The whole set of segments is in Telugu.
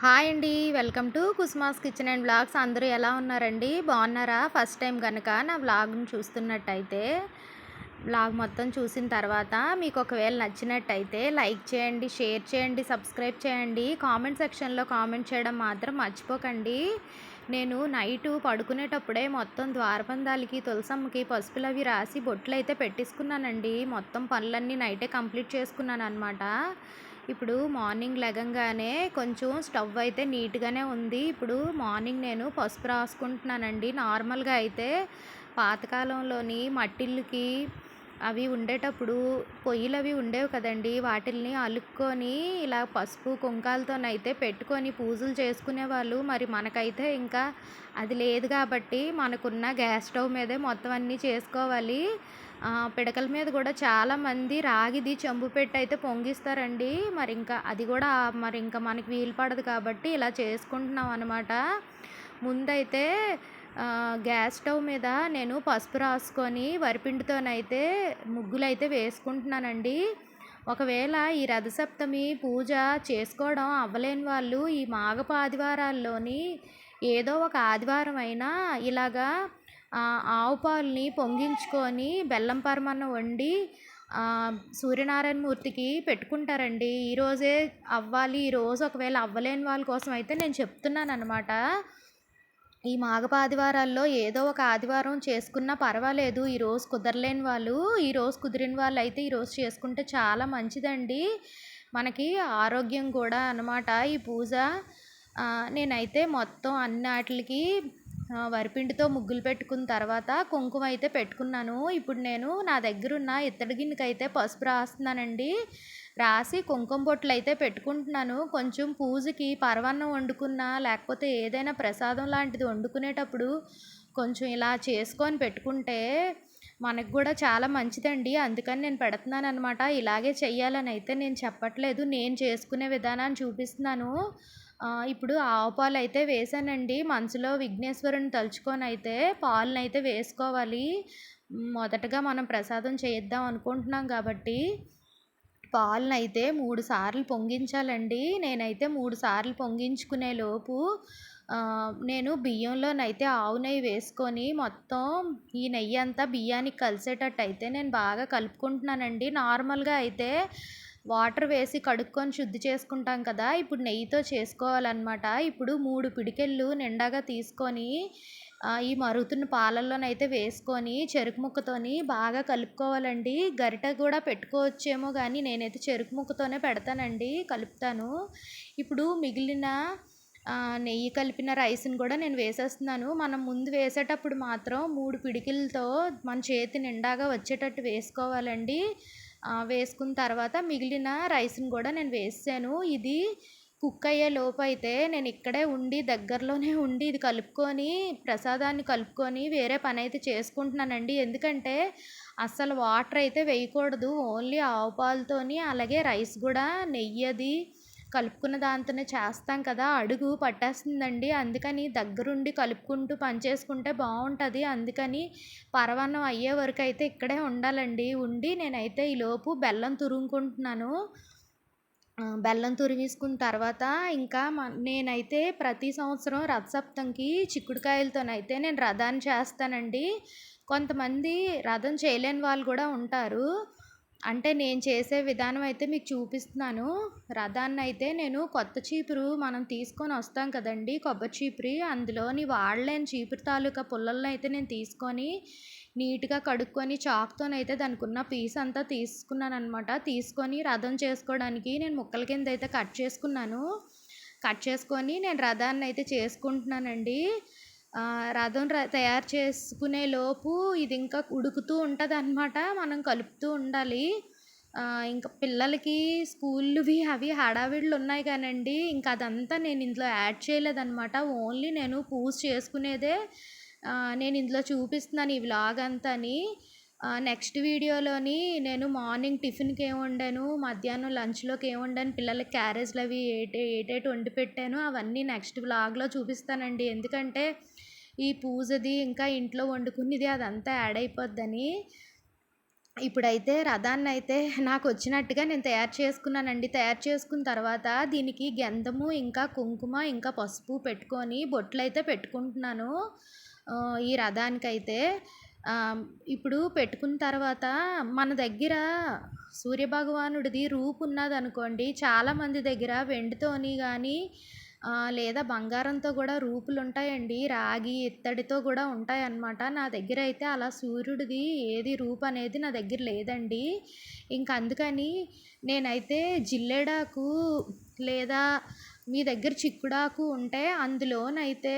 హాయ్ అండి. Welcome to కుస్మాస్ kitchen and blogs అందరూ ఎలా ఉన్నారండి? బాగున్నారా? ఫస్ట్ టైం కనుక నా బ్లాగ్ని చూస్తున్నట్టయితే బ్లాగ్ మొత్తం చూసిన తర్వాత మీకు ఒకవేళ నచ్చినట్టయితే లైక్ చేయండి షేర్ చేయండి సబ్స్క్రైబ్ చేయండి. కామెంట్ సెక్షన్లో కామెంట్ చేయడం మాత్రం మర్చిపోకండి. నేను నైటు పడుకునేటప్పుడే మొత్తం ద్వారబంధాలకి తులసమ్మకి పసుపులు అవి రాసి బొట్లు అయితే పెట్టేసుకున్నానండి. మొత్తం పనులన్నీ నైటే కంప్లీట్ చేసుకున్నాను అనమాట ఇప్పుడు మార్నింగ్ లెగంగానే కొంచెం స్టవ్ అయితే నీట్గానే ఉంది. ఇప్పుడు మార్నింగ్ నేను పసుపు రాసుకుంటున్నానండి. నార్మల్గా అయితే పాతకాలంలోని మట్టిళ్ళకి అవి ఉండేటప్పుడు పొయ్యిలు అవి ఉండేవి కదండి. వాటిల్ని అలుక్కొని ఇలా పసుపు కుంకాలతోనైతే పెట్టుకొని పూజలు చేసుకునేవాళ్ళు. మరి మనకైతే ఇంకా అది లేదు కాబట్టి మనకున్న గ్యాస్ స్టవ్ మీదే మొత్తం అన్నీ చేసుకోవాలి. పిడకల మీద కూడా చాలామంది రాగిది చెంబు పెట్టి అయితే పొంగిస్తారండి. మరి ఇంకా అది కూడా మరి ఇంకా మనకి వీలు పడదు కాబట్టి ఇలా చేసుకుంటున్నాం అనమాట ముందైతే గ్యాస్ స్టవ్ మీద నేను పసుపు రాసుకొని వరిపిండితోనైతే ముగ్గులైతే వేసుకుంటున్నానండి. ఒకవేళ ఈ రథసప్తమి పూజ చేసుకోవడం అవ్వలేని వాళ్ళు ఈ మాఘపు ఆదివారాల్లోని ఏదో ఒక ఆదివారం అయినా ఇలాగా ఆవు పాలని పొంగించుకొని బెల్లం పరమాన్నం వండి సూర్యనారాయణ మూర్తికి పెట్టుకుంటారండి. ఈరోజే అవ్వాలి ఈరోజు ఒకవేళ అవ్వలేని వాళ్ళ కోసం అయితే నేను చెప్తున్నాను అనమాట ఈ మాఘపాదివారాల్లో ఏదో ఒక ఆదివారం చేసుకున్నా పర్వాలేదు. ఈరోజు కుదరలేని వాళ్ళు ఈరోజు కుదిరిన వాళ్ళు అయితే ఈరోజు చేసుకుంటే చాలా మంచిదండి. మనకి ఆరోగ్యం కూడా అనమాట ఈ పూజ నేనైతే మొత్తం అన్నిటికి వరిపిండితో ముగ్గులు పెట్టుకున్న తర్వాత కుంకుమ అయితే పెట్టుకున్నాను. ఇప్పుడు నేను నా దగ్గర ఉన్న ఇత్తడి గిన్నెకి అయితే పసుపు రాస్తున్నానండి. రాసి కుంకుమ బొట్లు అయితే పెట్టుకుంటున్నాను. కొంచెం పూజకి పరవన్నం వండుకున్నా లేకపోతే ఏదైనా ప్రసాదం లాంటిది వండుకునేటప్పుడు కొంచెం ఇలా చేసుకొని పెట్టుకుంటే మనకు కూడా చాలా మంచిదండి. అందుకని నేను పెడుతున్నాను అనమాట ఇలాగే చెయ్యాలని అయితే నేను చెప్పట్లేదు. నేను చేసుకునే విధానాన్ని చూపిస్తున్నాను. ఇప్పుడు ఆవు పాలు అయితే వేసానండి. మనసులో విఘ్నేశ్వరుని తలుచుకొని అయితే పాలను అయితే వేసుకోవాలి. మొదటగా మనం ప్రసాదం చేద్దాం అనుకుంటున్నాం కాబట్టి పాలను అయితే మూడు సార్లు పొంగించాలండి. నేనైతే మూడు సార్లు పొంగించుకునే లోపు నేను బియ్యంలోనైతే ఆవు నెయ్యి వేసుకొని మొత్తం ఈ నెయ్యి అంతా బియ్యానికి కలిసేటట్టు అయితే నేను బాగా కలుపుకుంటున్నానండి. నార్మల్గా అయితే వాటర్ వేసి కడుక్కొని శుద్ధి చేసుకుంటాం కదా ఇప్పుడు నెయ్యితో చేసుకోవాలన్నమాట. ఇప్పుడు మూడు పిడికెళ్ళు నిండాగా తీసుకొని ఈ మరుగుతున్న పాలల్లోనైతే వేసుకొని చెరుకు ముక్కతోని బాగా కలుపుకోవాలండి. గరిట కూడా పెట్టుకోవచ్చేమో కానీ నేనైతే చెరుకు ముక్కతోనే పెడతానండి కలుపుతాను. ఇప్పుడు మిగిలిన నెయ్యి కలిపిన రైస్ని కూడా నేను వేసేస్తున్నాను. మనం ముందు వేసేటప్పుడు మాత్రం మూడు పిడికిలతో మన చేతి నిండాగా వచ్చేటట్టు వేసుకోవాలండి. వేసుకున్న తర్వాత మిగిలిన రైస్ని కూడా నేను వేసాను. ఇది కుక్ అయ్యే లోపు అయితే నేను ఇక్కడే ఉండి దగ్గరలోనే ఉండి ఇది కలుపుకొని ప్రసాదాన్ని కలుపుకొని వేరే పని అయితే చేసుకుంటున్నానండి. ఎందుకంటే అస్సలు వాటర్ అయితే వేయకూడదు. ఓన్లీ ఆవు పాలతోని అలాగే రైస్ కూడా నెయ్యి అది కలుపుకున్న దాంతోనే చేస్తాం కదా అడుగు పట్టేస్తుందండి. అందుకని దగ్గరుండి కలుపుకుంటూ పని చేసుకుంటే బాగుంటుంది అందుకని పరవన్నం అయ్యే వరకు అయితే ఇక్కడే ఉండాలండి. ఉండి నేనైతే ఈలోపు బెల్లం తురుముకుంటున్నాను. బెల్లం తురిమేసుకున్న తర్వాత ఇంకా నేనైతే ప్రతి సంవత్సరం రథసప్తంకి చిక్కుడుకాయలతోనైతే నేను రథాన్ని చేస్తానండి. కొంతమంది రథం చేయలేని వాళ్ళు కూడా ఉంటారు. అంటే నేను చేసే విధానం అయితే మీకు చూపిస్తున్నాను. రథాన్ని అయితే నేను కొత్త చీపురు మనం తీసుకొని వస్తాం కదండి కొబ్బరి చీపురి. అందులోని వాడలేని చీపురు తాలూకా పుల్లలను అయితే నేను తీసుకొని నీట్గా కడుక్కొని చాక్తోనైతే దానికి ఉన్న పీస్ అంతా తీసుకున్నాను అనమాట తీసుకొని రథం చేసుకోవడానికి నేను ముక్కల కింద అయితే కట్ చేసుకున్నాను. కట్ చేసుకొని నేను రథాన్ని అయితే చేసుకుంటున్నానండి. రథం తయారు చేసుకునే లోపు ఇది ఇంకా ఉడుకుతూ ఉంటుంది అనమాట మనం కలుపుతూ ఉండాలి ఇంకా పిల్లలకి స్కూల్వి అవి హడావిడులు ఉన్నాయి కానండి ఇంకా అదంతా నేను ఇందులో యాడ్ చేయలేదన్నమాట ఓన్లీ నేను పూజ చేసుకునేదే నేను ఇందులో చూపిస్తున్నాను ఈ వ్లాగ్ అంతాని నెక్స్ట్ వీడియోలోని నేను మార్నింగ్ టిఫిన్కి ఏమి వండాను మధ్యాహ్నం లంచ్లోకి ఏమి వండాను పిల్లలకి క్యారేజ్లు అవి ఏటే ఏటేటి వండి పెట్టాను అవన్నీ నెక్స్ట్ వ్లాగ్లో చూపిస్తానండి ఎందుకంటే ఈ పూజది ఇంకా ఇంట్లో వండుకున్నది అదంతా యాడ్ అయిపోద్దని ఇప్పుడైతే రధాన్ని అయితే నాకు వచ్చినట్టుగా నేను తయారు చేసుకున్నానండి. తయారు చేసుకున్న తర్వాత దీనికి గంధము, ఇంకా కుంకుమ, ఇంకా పసుపు పెట్టుకొని బొట్లు అయితే పెట్టుకుంటున్నాను. ఈ రథానికైతే. ఇప్పుడు పెట్టుకున్న తర్వాత మన దగ్గర సూర్యభగవానుడిది రూపు రూపున్నదనుకోండి, చాలామంది దగ్గర వెండితోని కానీ లేదా బంగారంతో కూడా రూపులు ఉంటాయండి రాగి, ఇత్తడితో కూడా ఉంటాయన్నమాట. నా దగ్గర అయితే అలా సూర్యుడిది ఏది రూపు అనేది నా దగ్గర లేదండి. ఇంక అందుకని నేనైతే జిల్లేడాకు లేదా మీ దగ్గర చిక్కుడాకు ఉంటే అందులోనైతే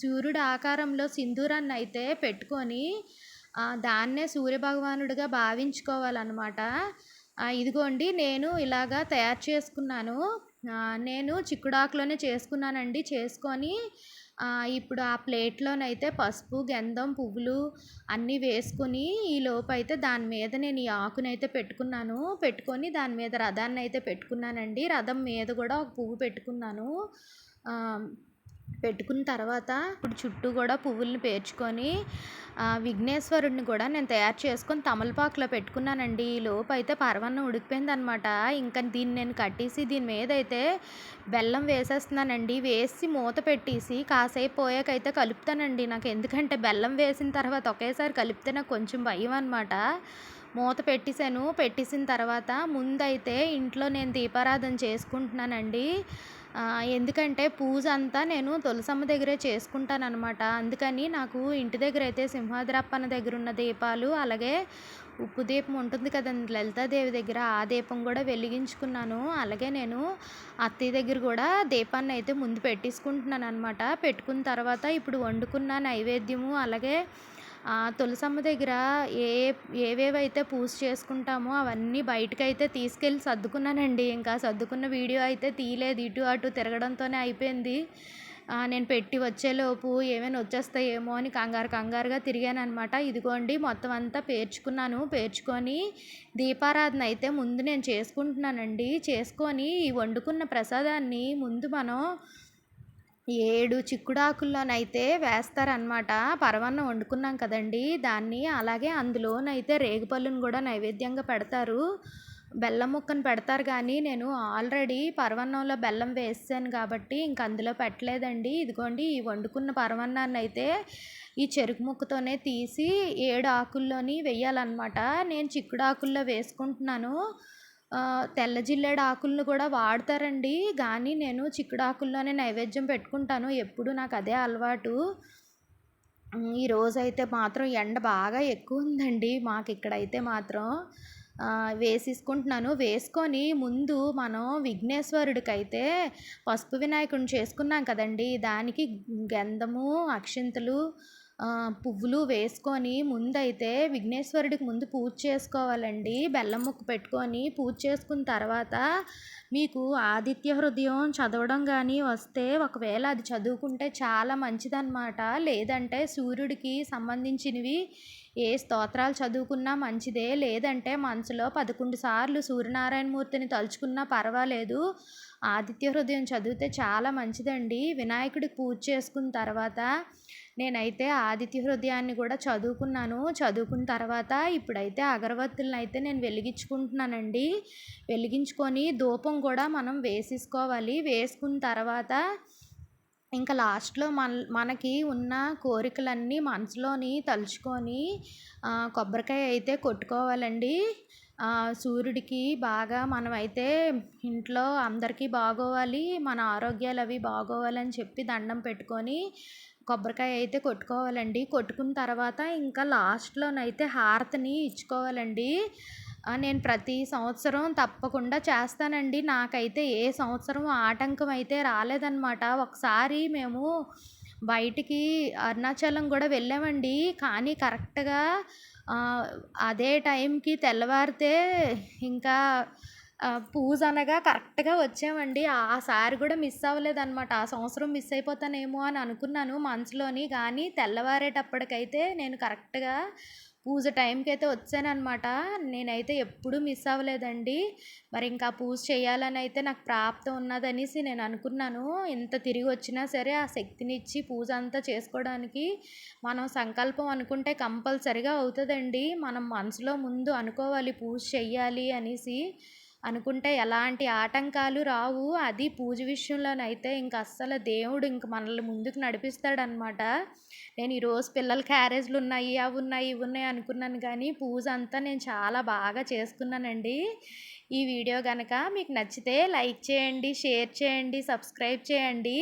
సూర్యుడు ఆకారంలో సింధూరాన్ని అయితే పెట్టుకొని దాన్నే సూర్యభగవానుడిగా భావించుకోవాలన్నమాట ఇదిగోండి నేను ఇలాగా తయారు చేసుకున్నాను. నేను చిక్కుడాకులోనే చేసుకున్నానండి. చేసుకొని ఇప్పుడు ఆ ప్లేట్‌లోనైతే పసుపు, గంధం, పువ్వులు అన్నీ వేసుకొని అయితే దాని మీద నేను ఈ ఆకునైతే పెట్టుకున్నాను. పెట్టుకొని దాని మీద రథాన్నయితే పెట్టుకున్నానండి. రథం మీద కూడా ఒక పువ్వు పెట్టుకున్నాను. పెట్టుకున్న తర్వాత ఇప్పుడు చుట్టూ కూడా పువ్వుల్ని పేర్చుకొని విఘ్నేశ్వరుడిని కూడా నేను తయారు చేసుకొని తమలపాకులో పెట్టుకున్నానండి. ఈలోపైతే ఉడికిపోయింది ఉడికిపోయిందనమాట. ఇంకా దీన్ని నేను కట్టేసి దీని మీద అయితే బెల్లం వేసేస్తున్నానండి. వేసి మూత పెట్టేసి కాసేపు పోయాకైతే కలుపుతానండి. నాకు ఎందుకంటే బెల్లం వేసిన తర్వాత ఒకేసారి కలిపితే నాకు కొంచెం భయం అనమాట మూత పెట్టేసాను. పెట్టేసిన తర్వాత ముందైతే ఇంట్లో నేను దీపారాధన చేసుకుంటున్నానండి. ఎందుకంటే పూజ అంతా నేను తులసమ్మ దగ్గరే చేసుకుంటాననమాట. అందుకని నాకు ఇంటి దగ్గర అయితే సింహాద్రప్పన దగ్గర ఉన్న దీపాలు, అలాగే ఉప్పు దీపం ఉంటుంది కదండి లలితాదేవి దగ్గర, ఆ దీపం కూడా వెలిగించుకున్నాను. అలాగే నేను అత్తయ్య దగ్గర కూడా దీపాన్ని అయితే ముందు పెట్టేసుకుంటున్నాను అనమాట పెట్టుకున్న తర్వాత ఇప్పుడు వండుకున్న నైవేద్యము, అలాగే తులసమ్మ దగ్గర ఏ ఏవేవైతే పూజ చేసుకుంటామో అవన్నీ బయటకైతే తీసుకెళ్ళి సర్దుకున్నానండి. ఇంకా సర్దుకున్న వీడియో అయితే తీయలేదు. ఇటు అటు తిరగడంతోనే అయిపోయింది. నేను పెట్టి వచ్చేలోపు ఏమైనా వచ్చేస్తాయేమో అని కంగారు కంగారుగా తిరిగాననమాట. ఇదిగోండి మొత్తం అంతా పేర్చుకున్నాను. పేర్చుకొని దీపారాధన అయితే ముందు నేను చేసుకుంటున్నానండి. చేసుకొని ఈ వండుకున్న ప్రసాదాన్ని ముందు మనం ఏడు చిక్కుడాకుల్లోనైతే వేస్తారనమాట. పరమాన్నం వండుకున్నాం కదండీ! దాన్ని. అలాగే అందులోనైతే రేగుపళ్ళును కూడా నైవేద్యంగా పెడతారు. బెల్లం ముక్కను పెడతారు కానీ నేను ఆల్రెడీ పరవన్నంలో బెల్లం వేసాను కాబట్టి ఇంక అందులో పెట్టలేదండి. ఇదిగోండి ఈ వండుకున్న పరమాన్నాన్నయితే ఈ చెరుకు ముక్కతోనే తీసి ఏడు ఆకుల్లోని వేయాలన్నమాట నేను చిక్కుడాకుల్లో వేసుకుంటున్నాను. తెల్ల జిల్లేడు ఆకులను కూడా వాడతారండి. కానీ నేను చిక్కుడాకుల్లోనే నైవేద్యం పెట్టుకుంటాను. ఎప్పుడు అదే అలవాటు. హ్మ్. ఈరోజైతే మాత్రం ఎండ బాగా ఎక్కువుందండి మాకిక్కడైతే మాత్రం. వేసేసుకుంటున్నాను. వేసుకొని ముందు మనం విఘ్నేశ్వరుడికైతే పసుపు వినాయకుడిని చేసుకున్నాం కదండీ! దానికి గంధము, అక్షింతలు, పువ్వులు వేసుకొని ముందైతే విఘ్నేశ్వరుడికి ముందు పూజ చేసుకోవాలండి. బెల్లం ముక్కు పెట్టుకొని పూజ చేసుకున్న తర్వాత మీకు ఆదిత్య హృదయం చదవడం కానీ వస్తే ఒకవేళ అది చదువుకుంటే చాలా మంచిదనమాట. లేదంటే సూర్యుడికి సంబంధించినవి ఏ స్తోత్రాలు చదువుకున్నా మంచిదే. లేదంటే మనసులో 11 సార్లు సూర్యనారాయణ మూర్తిని తలుచుకున్నా పర్వాలేదు. ఆదిత్య హృదయం చదివితే చాలా మంచిదండి. వినాయకుడికి పూజ చేసుకున్న తర్వాత నేనైతే ఆదిత్య హృదయాన్ని కూడా చదువుకున్నాను. చదువుకున్న తర్వాత ఇప్పుడైతే అగరబత్తులనైతే నేను వెలిగించుకుంటున్నానండి. వెలిగించుకొని ధూపం కూడా మనం వేసేసుకోవాలి. వేసుకున్న తర్వాత ఇంకా లాస్ట్‌లో మన్ మనకి ఉన్న కోరికలన్నీ మనసులోని తలుచుకొని కొబ్బరికాయ అయితే కొట్టుకోవాలండి. సూర్యుడికి బాగా మనమైతే ఇంట్లో అందరికీ బాగోవాలి, మన ఆరోగ్యాలు అవి బాగోవాలని చెప్పి దండం పెట్టుకొని కొబ్బరికాయ అయితే కొట్టుకోవాలండి. కొట్టుకున్న తర్వాత ఇంకా లాస్ట్‌లోనైతే హారతిని ఇచ్చుకోవాలండి. నేను ప్రతి సంవత్సరం తప్పకుండా చేస్తానండి. నాకైతే ఏ సంవత్సరం ఆటంకం అయితే రాలేదనమాట. ఒకసారి మేము బయటికి అరుణాచలం కూడా వెళ్ళామండి. కానీ కరెక్ట్‌గా అదే టైంకి తెల్లవారితే ఇంకా పూజ అనగా కరెక్ట్‌గా వచ్చామండి. ఆ సారి కూడా మిస్ అవ్వలేదనమాట. ఆ సంవత్సరం మిస్ అయిపోతానేమో అని అనుకున్నాను మనసులోని. కానీ తెల్లవారేటప్పటికైతే నేను కరెక్ట్‌గా పూజ టైంకి అయితే వచ్చానమాట నేనైతే ఎప్పుడూ మిస్ అవ్వలేదండి. మరి ఇంకా పూజ చేయాలని అయితే నాకు ప్రాప్తం ఉన్నదనేసి నేను అనుకున్నాను. ఎంత తిరిగి వచ్చినా సరే ఆ శక్తినిచ్చి పూజ అంతా చేసుకోవడానికి మనం సంకల్పం అనుకుంటే కంపల్సరిగా అవుతుందండి. మనం మనసులో ముందు అనుకోవాలి పూజ చెయ్యాలి అనేసి. అనుకుంటే ఎలాంటి ఆటంకాలు రావు. అది పూజ విషయంలోనైతే ఇంక అస్సలు దేవుడు ఇంక మనల్ని ముందుకు నడిపిస్తాడనమాట నేను ఈరోజు పిల్లల క్యారేజ్లు ఉన్నాయి అవి ఉన్నాయి ఇవి ఉన్నాయి అనుకున్నాను కానీ పూజ అంతా నేను చాలా బాగా చేసుకున్నానండి. ఈ వీడియో కనుక మీకు నచ్చితే లైక్ చేయండి షేర్ చేయండి సబ్స్క్రైబ్ చేయండి.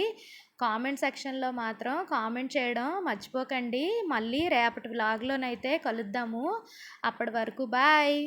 కామెంట్ సెక్షన్లో మాత్రం కామెంట్ చేయడం మర్చిపోకండి. మళ్ళీ రేపటి వ్లాగ్లోనైతే కలుద్దాము. అప్పటి వరకు బాయ్.